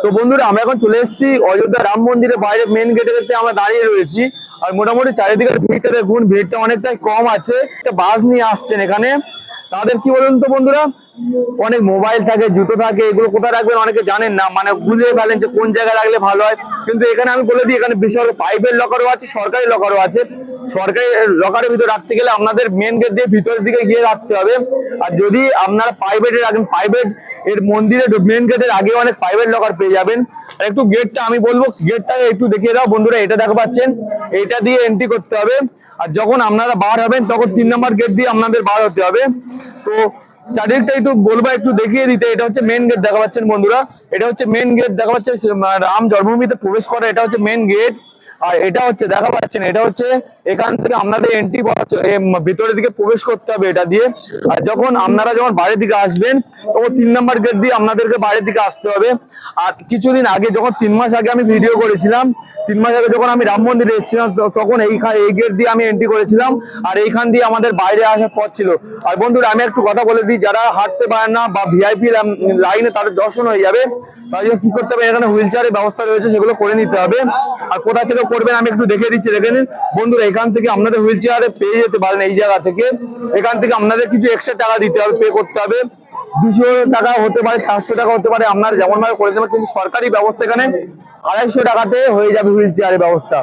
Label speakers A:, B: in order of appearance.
A: তো বন্ধুরা, আমরা এখন চলে এসেছি অযোধ্যা রাম মন্দিরের বাইরে মেন গেটে আমরা দাঁড়িয়ে রয়েছি। আর মোটামুটি চারিদিকের ভিড়টা দেখুন, ভিড়টা অনেকটাই কম আছে। একটা বাস নিয়ে আসছেন এখানে। তাদের কি বলুন তো বন্ধুরা? অনেক মোবাইল থাকে, জুতো থাকে, এগুলো কোথায় রাখবেন অনেকে জানেন না। মানে বুঝে ফেলেন যে কোন জায়গায় রাখলে ভালো হয়। কিন্তু এখানে আমি বলে দিই, এখানে বিশাল প্রাইভেট লকারও আছে, সরকারি লকারও আছে। সরকারি লকারের ভিতরে রাখতে গেলে আপনাদের মেন গেট দিয়ে ভিতরের দিকে গিয়ে রাখতে হবে। আর যদি আপনারা প্রাইভেটে রাখেন প্রাইভেট এর মন্দিরে মেন গেটের আগে অনেক প্রাইভেট লকার পেয়ে যাবেন। আর একটু গেটটা আমি বলব গেটটা একটু দেখিয়ে দাও। বন্ধুরা, এটা দেখা পাচ্ছেন? এটা দিয়ে এন্ট্রি করতে হবে। আর যখন আপনারা বার হবেন, তখন তিন নম্বর গেট দিয়ে আপনাদের বার হতে হবে। তো চারিদিকটা একটু বলব, একটু দেখিয়ে দিতে। এটা হচ্ছে মেন গেট দেখা পাচ্ছেন বন্ধুরা? এটা হচ্ছে মেন গেট দেখা পাচ্ছে রাম জন্মভূমিতে প্রবেশ করা, এটা হচ্ছে মেন গেট আর এটা হচ্ছে, দেখা পাচ্ছেন, এটা হচ্ছে এখান থেকে আপনাদের এন্ট্রি ভিতরের দিকে প্রবেশ করতে হবে এটা দিয়ে। আর যখন আপনারা যখন বাইরের দিকে আসবেন, তখন তিন নম্বর গেট দিয়ে আপনাদেরকে বাইরের দিকে আসতে হবে। আর কিছুদিন আগে যখন, তিন মাস আগে আমি ভিডিও করেছিলাম, তিন মাস আগে যখন আমি রাম মন্দিরে এসেছিলাম তখন এইখান এই গেট দিয়ে আমি এন্ট্রি করেছিলাম, আর এইখান দিয়ে আমাদের বাইরে আসার পথ ছিল। আর বন্ধুরা, আমি একটু কথা বলে দিই, যারা হাঁটতে পারেন না বা ভিআইপি লাইনে তাদের দর্শন হয়ে যাবে তাই জন্য কি করতে হবে এখানে হুইল চেয়ারের ব্যবস্থা রয়েছে, সেগুলো করে নিতে হবে। আর কোথা থেকে করবেন, আমি একটু দেখে দিচ্ছি, দেখে নিন। বন্ধুরা, এখান থেকে আপনাদের হুইল চেয়ারে পেয়ে যেতে পারেন এই জায়গা থেকে। এখান থেকে আপনাদের কিছু এক্সট্রা টাকা দিতে হবে পে করতে হবে। দুশো টাকা হতে পারে, চারশো টাকা হতে পারে, আপনার যেমন ভাবে করে দেবেন কিন্তু সরকারি ব্যবস্থা এখানে আড়াইশো টাকাতে হয়ে যাবে হুইল চেয়ারের ব্যবস্থা।